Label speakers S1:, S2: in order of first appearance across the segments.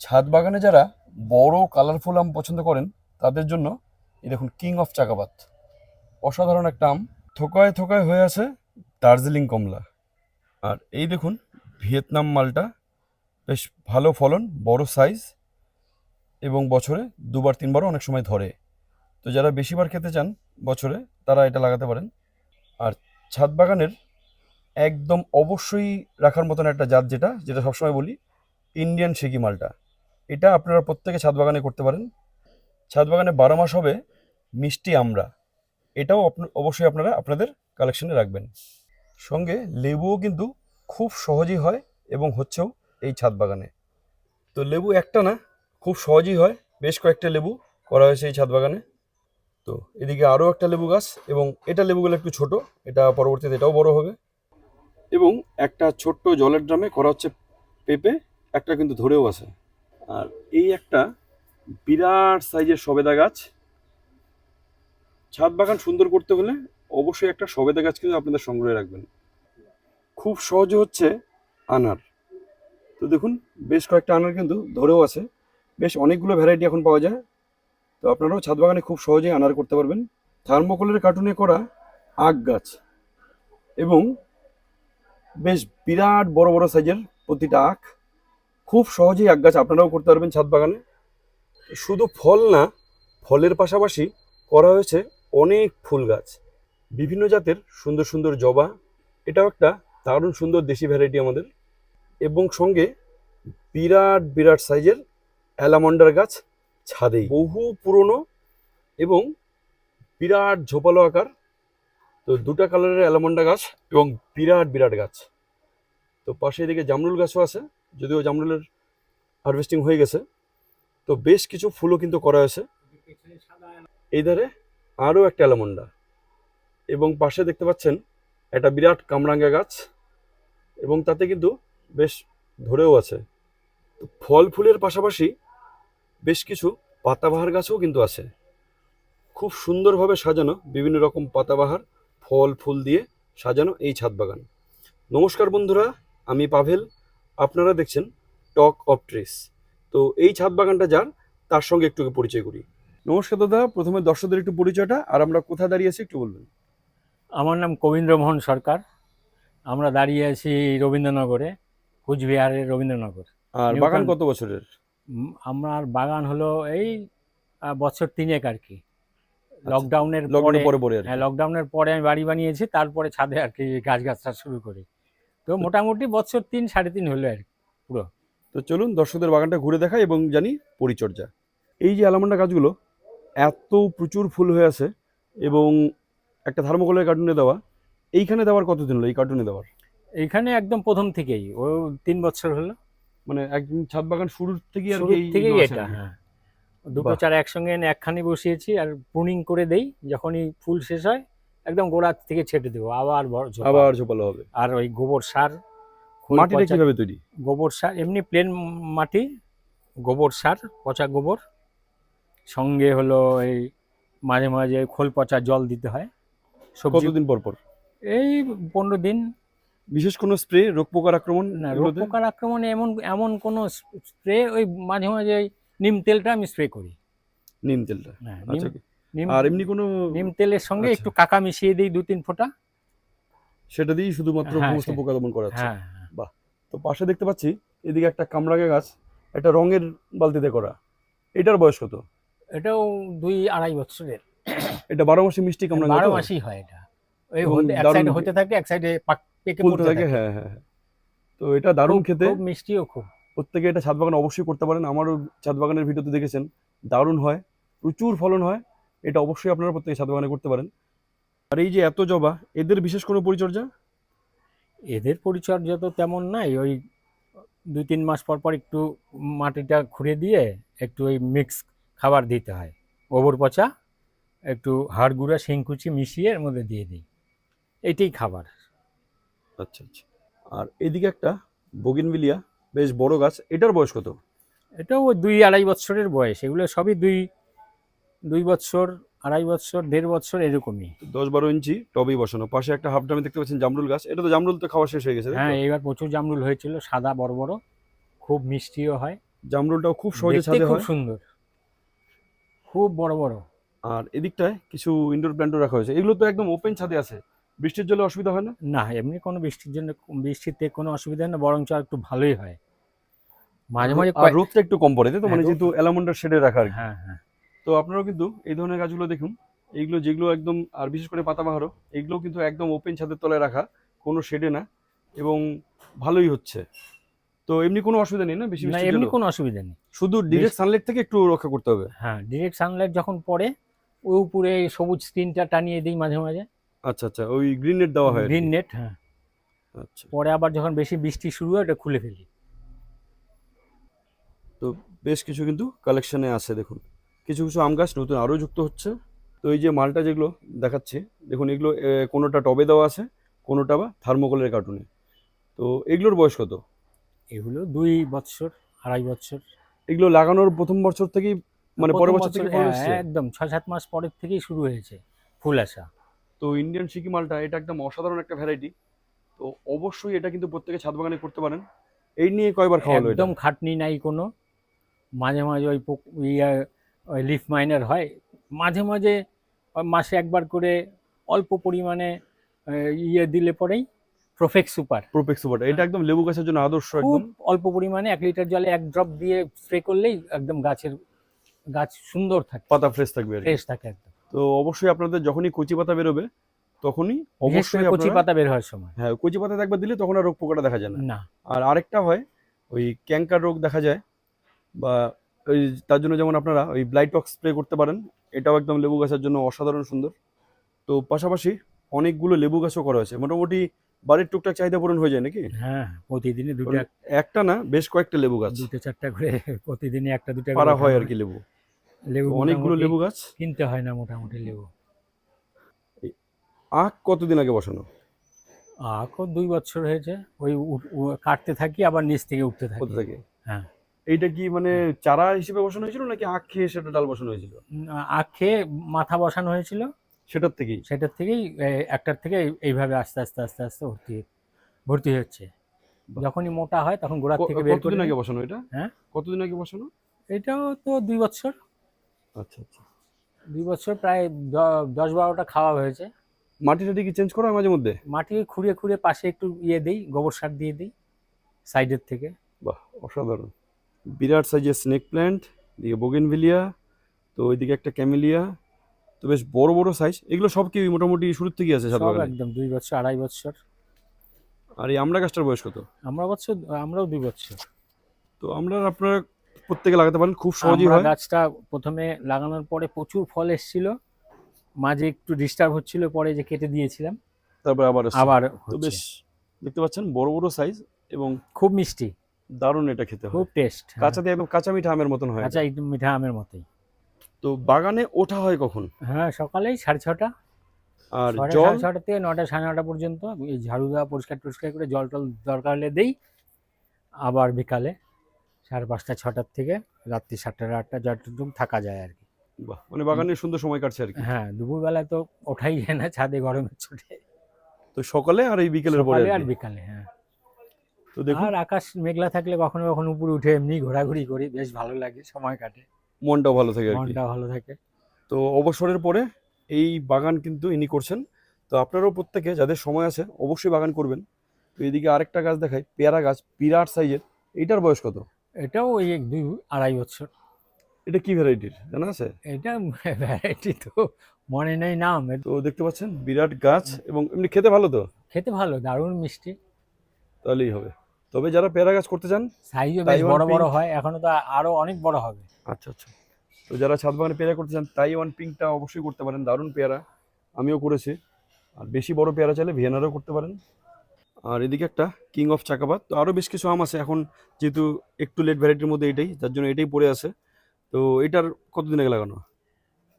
S1: ছাদ বাগানে যারা বড় কালারফুল আম পছন্দ করেন, তাদের জন্য এই দেখুন কিং অফ চাকাপাত অসাধারণ একটা আম, থোকায় থোকায় হয়ে আছে দার্জিলিং কমলা। আর এই দেখুন ভিয়েতনাম মালটা, বেশ ভালো ফলন, বড় সাইজ এবং বছরে দুবার, তিনবারও অনেক সময় ধরে। তো যারা বেশিবার খেতে চান বছরে, তারা এটা লাগাতে পারেন। আর ছাদ বাগানের একদম অবশ্যই রাখার মতন একটা জাত যেটা যেটা সবসময় বলি ইন্ডিয়ান শেকি মালটা। এটা আপনারা প্রত্যেকে ছাদ বাগানে করতে পারেন। ছাদ বাগানে বারো মাস হবে মিষ্টি আমরা। এটাও অবশ্যই আপনারা আপনাদের কালেকশনে রাখবেন। সঙ্গে লেবুও কিন্তু খুব সহজেই হয় এবং হচ্ছেও এই ছাদ বাগানে। তো লেবু একটা না, খুব সহজেই হয়। বেশ কয়েকটা লেবু করা হয়েছে এই ছাদ বাগানে। তো এদিকে আরও একটা লেবু গাছ এবং এটা লেবুগুলো একটু ছোট, এটা পরবর্তীতে এটাও বড় হবে। এবং একটা ছোট্ট জলের ড্রামে করা হচ্ছে পেঁপে, একটা কিন্তু ধরেও আছে। আর এই একটা বিরাট সাইজের সবেদা গাছ। ছাদ বাগান সুন্দর করতে হলে অবশ্যই একটা সবেদা গাছ কিন্তু আপনাদের সংগ্রহে রাখবেন। খুব সহজে হচ্ছে আনার। তো দেখুন, বেশ কয়েকটা আনার কিন্তু ধরেও আছে। বেশ অনেকগুলো ভ্যারাইটি এখন পাওয়া যায়। তো আপনারাও ছাদ বাগানে খুব সহজেই আনার করতে পারবেন। থার্মোকলের কার্টুনে করা আখ গাছ এবং বেশ বিরাট বড় বড় সাইজের প্রতিটা আখ। খুব সহজেই এক গাছ আপনারাও করতে পারবেন ছাদ বাগানে। শুধু ফল না, ফলের পাশাপাশি করা হয়েছে অনেক ফুল গাছ। বিভিন্ন জাতের সুন্দর সুন্দর জবা, এটাও একটা দারুণ সুন্দর দেশি ভ্যারাইটি আমাদের। এবং সঙ্গে বিরাট বিরাট সাইজের অ্যালামন্ডার গাছ ছাদেই। বহু পুরনো এবং বিরাট ঝোপালো আকার। তো দুটা কালারের অ্যালামন্ডা গাছ এবং বিরাট বিরাট গাছ। তো পাশে এদিকে জামরুল গাছও আছে। যদিও জামরুলের হারভেস্টিং হয়ে গেছে, তো বেশ কিছু ফুলও কিন্তু করা হয়েছে। এই ধারে আরও একটা অ্যালামন্ডা। এবং পাশে দেখতে পাচ্ছেন একটা বিরাট কামরাঙ্গা গাছ, এবং তাতে কিন্তু বেশ ধরেও আছে। তো ফল ফুলের পাশাপাশি বেশ কিছু পাতাবাহার গাছও কিন্তু আছে। খুব সুন্দরভাবে সাজানো বিভিন্ন রকম পাতাবাহার, ফল ফুল দিয়ে সাজানো এই ছাদ বাগান। নমস্কার বন্ধুরা, আমি পাভেল। আপনারা দেখছেন টক অফ ট্রেস। তো এই ছাদ বাগানটা যার তার সঙ্গে একটু পরিচয় করি। নমস্কার দাদা প্রথমে দর্শকদের একটু পরিচয়টা আর আমরা কোথায় দাঁড়িয়ে আছি একটু বলবেন।
S2: আমার নাম কবীন্দ্রমোহন সরকার। আমরা দাঁড়িয়ে আছি রবীন্দ্রনগরে কুচবিহারের রবীন্দ্রনগর।
S1: আর বাগান কত বছরের?
S2: আমার বাগান হলো এই বছর তিনেক আর কি। লকডাউনের পরে
S1: লকডাউনের পরে।
S2: হ্যাঁ লকডাউনের পরে আমি বাড়ি বানিয়েছি তারপরে ছাদে আর কি গাছ গাছটা শুরু করি। তো মোটামুটি বছর তিন সাড়ে তিন হলো আর কি
S1: তো চলুন দর্শকদের বাগানটা ঘুরে দেখাই এবং জানি পরিচর্যা। এই যে অ্যালামন্ডা গাছগুলো এত প্রচুর ফুল হয়ে আছে এবং একটা থার্মোকলের কার্টুনে দেওয়া এইখানে দেওয়ার কতদিন হলো এই কার্টুনে দেওয়ার?
S2: এইখানে একদম প্রথম থেকেই ও তিন বছর হলো।
S1: মানে একদম ছাদ বাগান শুরুর থেকে আর কি
S2: থেকেই এটা হ্যাঁ। দুটো। চারা একসঙ্গে একখানি বসিয়েছি আর প্রুনিং করে দেই যখনই ফুল শেষ হয় একদম গোড়া থেকে ছেটে দেবো আবার বড়
S1: আবার ঝোপালো হবে।
S2: আর ওই গোবর সার
S1: মাটিটা কীভাবে তৈরি?
S2: গোবর সার এমনি প্লেন মাটি গোবর সার পচা গোবর। সঙ্গে হলো এই মাঝে মাঝে খোল পচা জল দিতে হয়।
S1: কতদিন পর পর?
S2: এই পনেরো দিন।
S1: বিশেষ কোনো স্প্রে রোগ পোকার আক্রমণ
S2: না রোগ পোকার আক্রমণে এমন এমন কোনো স্প্রে ওই মাঝে মাঝে নিম তেলটা আমি স্প্রে করি।
S1: নিম তেলটা?
S2: হ্যাঁ,
S1: আচ্ছা আর এমনি কোনো
S2: নিম তেলের সঙ্গে
S1: আচ্ছা।
S2: একটু কাকা মিশিয়ে দিই দু তিন ফোঁটা।
S1: সেটা দিয়েই শুধুমাত্র
S2: হ্যাঁ,
S1: সমস্ত পোকা দমন করা হচ্ছে।
S2: হ্যাঁ হ্যাঁ।
S1: তো পাশে দেখতে পাচ্ছি এদিকে একটা কামরাঙা গাছ একটা রঙের বালতিতে করা। এটার বয়স কত?
S2: এটাও দুই আড়াই বছরের।
S1: এটা বারো মাসে মিষ্টি কামরাঙা
S2: বারো? মাসই হয় এটা। হতে- এক সাইডে হতে থাকে এক সাইডে পেকে পড়তে
S1: থাকে হ্যাঁ হ্যাঁ হ্যাঁ। তো এটা দারুণ খেতে।
S2: খুব মিষ্টিও খুব।
S1: প্রত্যেকে এটা ছাদ বাগান অবশ্যই করতে পারেন। আমারও ছাদ বাগানের ভিডিওতে দেখেছেন দারুণ হয়। প্রচুর ফলন হয়। এটা অবশ্যই আপনারা প্রত্যেকে ছাদ বাগানে করতে পারেন। আর এই যে এত জবা এদের বিশেষ কোনো পরিচর্যা?
S2: এদের পরিচর্যা তো তেমন নাই। ওই দুই তিন মাস পর পর একটু মাটিটা খুঁড়ে দিয়ে একটু ওই মিক্স খাবার দিতে হয়। গোবর পচা একটু হাড় গুঁড়া শিংকুচি মিশিয়ে এর মধ্যে দিয়ে দিই। এইটাই খাবার।
S1: আচ্ছা আচ্ছা। আর এদিকে একটা বগিনভিলিয়া বেশ বড় গাছ এটার বয়স কত?
S2: এটাও ওই দুই আড়াই বছরের বয়স। এগুলো সবই দুই দুই বছর আড়াই বছর দেড় বছর এরকমই।
S1: দশ বারো ইঞ্চি টবেই বসানো। পাশে একটা হাফ ড্রামে দেখতে পাচ্ছেন জামরুল গাছ। এটা তো জামরুল তো খাওয়া শেষ হয়ে গেছে
S2: হ্যাঁ এবার প্রচুর জামরুল হয়েছিল সাদা বড় বড় খুব মিষ্টিও হয়।
S1: জামরুলটাও খুব সহজে ছাদে
S2: খুব
S1: হয়।
S2: সুন্দর। খুব বড় বড়।
S1: আর এদিকটায় কিছু ইনডোর প্ল্যান্টও রাখা হয়েছে। এগুলো তো একদম ওপেন ছাদে আছে। বৃষ্টির জলে অসুবিধা হয় না?
S2: না এমনি কোনো বৃষ্টির জন্য বৃষ্টিতে কোনো অসুবিধা হয় না বরঞ্চ একটু ভালোই হয়। মাঝে মাঝে
S1: রোদটা একটু কম পড়ে তো?
S2: হ্যাঁ,
S1: মানে যেহেতু অ্যালামন্ডার শেডে রাখা আর
S2: হ্যাঁ হ্যাঁ।
S1: তো আপনারাও কিন্তু এই ধরনের গাছগুলো দেখুন। এইগুলো যেগুলো একদম আর বিশেষ করে পাতাবাহারও এগুলো কিন্তু একদম ওপেন ছাদের তলায় রাখা কোনো শেডে না এবং ভালোই হচ্ছে। তো এমনি কোনো অসুবিধা নেই না? বেশি
S2: না এমনি কোনো অসুবিধা নেই।
S1: শুধু ডিরেক্ট সানলাইট থেকে একটু রক্ষা করতে হবে?
S2: হ্যাঁ ডিরেক্ট সানলাইট যখন পড়ে ওই উপরে সবুজ স্ক্রিনটা টানিয়ে দিই মাঝে মাঝে।
S1: আচ্ছা আচ্ছা ওই গ্রিন নেট দেওয়া হয়
S2: গ্রিন নেট হ্যাঁ।
S1: আচ্ছা।
S2: পরে আবার যখন বেশি বৃষ্টি শুরু হয় ওটা খুলে ফেলি।
S1: তো বেশ কিছু কিন্তু কালেকশনে আছে দেখুন। কিছু কিছু আম গাছ নতুন আরও যুক্ত হচ্ছে। তো এই যে মালটা যেগুলো দেখাচ্ছি দেখুন এগুলো কোনোটা টবে দেওয়া আছে কোনোটা বা থার্মোকলের কার্টুনে। তো এগুলোর বয়স কত?
S2: এগুলো দুই বছর আড়াই বছর
S1: এগুলো লাগানোর প্রথম বছর থেকেই মানে পরের বছর থেকে
S2: হ্যাঁ, একদম ছয় সাত মাস পরের থেকেই শুরু হয়েছে ফুল আসা।
S1: তো ইন্ডিয়ান সিকি মালটা এটা একদম অসাধারণ একটা ভ্যারাইটি। তো অবশ্যই এটা কিন্তু প্রত্যেকে ছাদ বাগানে করতে পারেন। এই নিয়ে কয়বার খাওয়ালো
S2: একদম খাটনি নাই কোনো। মাঝে মাঝে ওই পোক- ইয়ে ওই লিফ মাইনার হয় মাঝে মাঝে মাসে একবার করে অল্প পরিমাণে ইয়ে দিলে পরেই প্রফেক্ট সুপার
S1: প্রোপেক্স সুপার এটা একদম লেবু গাছের জন্য আদর্শ একদম।
S2: অল্প পরিমাণে এক লিটার জলে এক ড্রপ দিয়ে স্প্রে করলেই একদম গাছের গাছ সুন্দর থাকে।
S1: পাতা ফ্রেশ থাকবে
S2: ফ্রেশ থাকে একদম।
S1: তো অবশ্যই আপনাদের যখনই কচি পাতা বেরোবে তখনই অবশ্যই
S2: কচি পাতা বের হওয়ার সময়।
S1: হ্যাঁ কচি পাতা একবার দিলে তখন আর রোগ পোকাটা দেখা যায় না। আর আরেকটা হয় ওই ক্যাঙ্কার রোগ দেখা যায় বা ওই তার জন্য যেমন আপনারা ওই ব্লাইটক স্প্রে করতে পারেন। এটাও একদম লেবু গাছের জন্য অসাধারণ সুন্দর। তো পাশাপাশি অনেকগুলো লেবু গাছও করা হয়েছে। মোটামুটি বাড়ির টুকটাক চাহিদা পূরণ হয়ে যায় নাকি?
S2: হ্যাঁ প্রতিদিনে দুটো
S1: কারণ একটা না বেশ কয়েকটা লেবু গাছ।
S2: দুটো চারটা করে প্রতিদিনই একটা দুটো
S1: পারা হয় আর কি লেবু।
S2: লেবু
S1: অনেকগুলো লেবু গাছ।
S2: কিনতে হয় না মোটামুটি লেবু।
S1: আখ কতদিন আগে বসানো?
S2: আখও দুই বছর হয়েছে। ওই কাটতে থাকি আবার নিচ থেকে। উঠতে থেকে। হ্যাঁ।
S1: এইটা কি মানে চারা হিসেবে বসানো হয়েছিল নাকি আখ খেয়ে সেটা ডাল বসানো হয়েছিল?
S2: আখ খেয়ে মাথা বসানো হয়েছিল।
S1: সেটার থেকেই?
S2: সেটার থেকেই এ, একটার থেকে এই- এইভাবে আস্তে আস্তে আস্তে আস্তে ভর্তি ভর্তি হচ্ছে। যখনই মোটা হয় তখন গোড়ার থেকে বের করে
S1: কতদিন আগে বসানো এটা?
S2: হ্যাঁ?
S1: কতদিন আগে বসানো?
S2: এটাও তো দুই বছর।
S1: আচ্ছা আচ্ছা।
S2: দুই বছর প্রায় দ- দশ বারোটা খাওয়া হয়েছে।
S1: মাটি টাটি কি চেঞ্জ করা হয় মাঝে মধ্যে?
S2: মাটি খুঁড়িয়ে খুঁড়িয়ে পাশে একটু ইয়ে দিই গোবর সার দিয়ে দিই সাইডের থেকে।
S1: বাহ অসাধারণ। বিরাট সাইজের স্নেক প্ল্যান্ট এদিকে বোগেনভিলিয়া তো ওইদিকে একটা ক্যামেলিয়া তো বেশ বড় বড় সাইজ এগুলো সব কি মোটামুটি শুরুর থেকেই আছে
S2: সব একদম দুই বছর আড়াই বছর।
S1: আর এই আমরা গাছটার বয়স কত?
S2: আমরা বছর আমরাও দুই বছর।
S1: তো আমরা আপনারা প্রত্যেকে লাগাতে পারেন খুব সহজেই হয়।
S2: গাছটা প্রথমে লাগানোর পরে প্রচুর ফল এসেছিল। মাঝে একটু ডিস্টার্ব হচ্ছিল পরে যে কেটে দিয়েছিলাম।
S1: তারপর আবার।
S2: আবার
S1: তো বেশ দেখতে পাচ্ছেন বড় বড় সাইজ এবং
S2: খুব মিষ্টি।
S1: দারুণ এটা খেতে
S2: খুব টেস্ট
S1: কাঁচাতে একদম কাঁচা মিঠা আমের মতন হয়
S2: কাঁচা একদম মিঠা আমের মতোই।
S1: তো বাগানে ওঠা হয় কখন?
S2: হ্যাঁ সকালেই সাড়ে ছটা।
S1: আর জল?
S2: ছটা থেকে নটা সাড়ে নটা পর্যন্ত ঝাড়ু দেওয়া পরিষ্কার টরিষ্কার করে জল টল দরকার হলে দেই। আবার বিকালে সাড়ে পাঁচটা ছটার থেকে রাত্রি সাতটা আটটা যতটুকু থাকা যায় আর কি।
S1: বাহ, মানে বাগানে সুন্দর সময় কাটছে আর কি।
S2: হ্যাঁ দুপুরবেলা তো ওঠাই যায় না ছাদে গরমের ছুটে।
S1: তো সকালে আর এই বিকেলের পরে আর
S2: বিকালে হ্যাঁ।
S1: তো দেখুন
S2: আর আকাশ মেঘলা থাকলে কখনো কখনো উপরে উঠে এমনি ঘোরাঘুরি করি বেশ ভালো লাগে সময় কাটে।
S1: মনটাও ভালো থাকে
S2: মনটা ভালো থাকে।
S1: তো অবসরের পরে এই বাগান কিন্তু ইনি করছেন। তো আপনারাও প্রত্যেকে যাদের সময় আছে অবশ্যই বাগান করবেন। তো এদিকে আরেকটা গাছ দেখাই পেয়ারা গাছ বিরাট সাইজের। এইটার বয়স কত?
S2: এটাও ওই এক দুই আড়াই বছর।
S1: এটা কি ভ্যারাইটির জানা আছে?
S2: এটা ভ্যারাইটি তো মনে নেই নাম।
S1: তো দেখতে পাচ্ছেন বিরাট গাছ এবং এমনি খেতে ভালো তো?
S2: খেতে ভালো দারুণ মিষ্টি।
S1: তাহলেই হবে। তবে যারা পেয়ারা গাছ করতে চান
S2: সাইজও বেশ বড় বড় হয় এখনও তো আরও অনেক বড় হবে।
S1: আচ্ছা আচ্ছা। তো যারা ছাদ বাগানে পেয়ারা করতে চান তাইওয়ান পিঙ্কটা অবশ্যই করতে পারেন দারুণ পেয়ারা। আমিও করেছি। আর বেশি বড় পেয়ারা চাইলে ভিয়েনারও করতে পারেন। আর এদিকে একটা কিং অফ চাকাবাদ তো আরও বেশ কিছু আম আছে এখন যেহেতু একটু লেট ভ্যারাইটির মধ্যে এটাই যার জন্য এটাই পড়ে আছে। তো এটার কতদিন আগে লাগানো?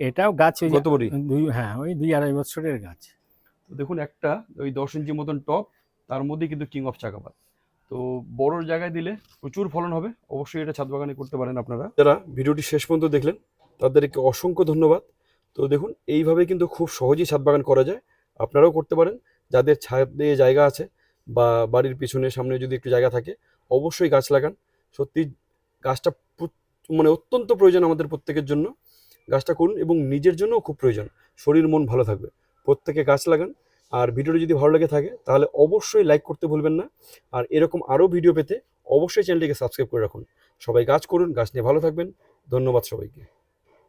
S2: এটাও গাছ
S1: গত বড়ি?
S2: দুই হ্যাঁ ওই দুই আড়াই বছরের গাছ।
S1: তো দেখুন একটা ওই দশ ইঞ্চি মতন টপ তার মধ্যে কিন্তু কিং অফ চাকাবাদ তো বড় জায়গায় দিলে প্রচুর ফলন হবে। অবশ্যই এটা ছাদ বাগানে করতে পারেন আপনারা। যারা ভিডিওটি শেষ পর্যন্ত দেখলেন, তাদেরকে অসংখ্য ধন্যবাদ। তো দেখুন, এইভাবে কিন্তু খুব সহজেই ছাদ বাগান করা যায়। আপনারাও করতে পারেন। যাদের ছাদে জায়গা আছে বা বাড়ির পিছনে, সামনে যদি একটু জায়গা থাকে, অবশ্যই গাছ লাগান। সত্যি, গাছটা মানে অত্যন্ত প্রয়োজন আমাদের প্রত্যেকের জন্য। গাছটা করুন এবং নিজের জন্যও খুব প্রয়োজন। শরীর, মন ভালো থাকবে। প্রত্যেকে গাছ লাগান। আর ভিডিওটি যদি ভালো লেগে থাকে, তাহলে অবশ্যই লাইক করতে ভুলবেন না। আর এরকম আরও ভিডিও পেতে অবশ্যই চ্যানেলটিকে সাবস্ক্রাইব করে রাখুন। সবাই কাজ করুন গাছ নিয়ে ভালো থাকবেন। ধন্যবাদ সবাইকে।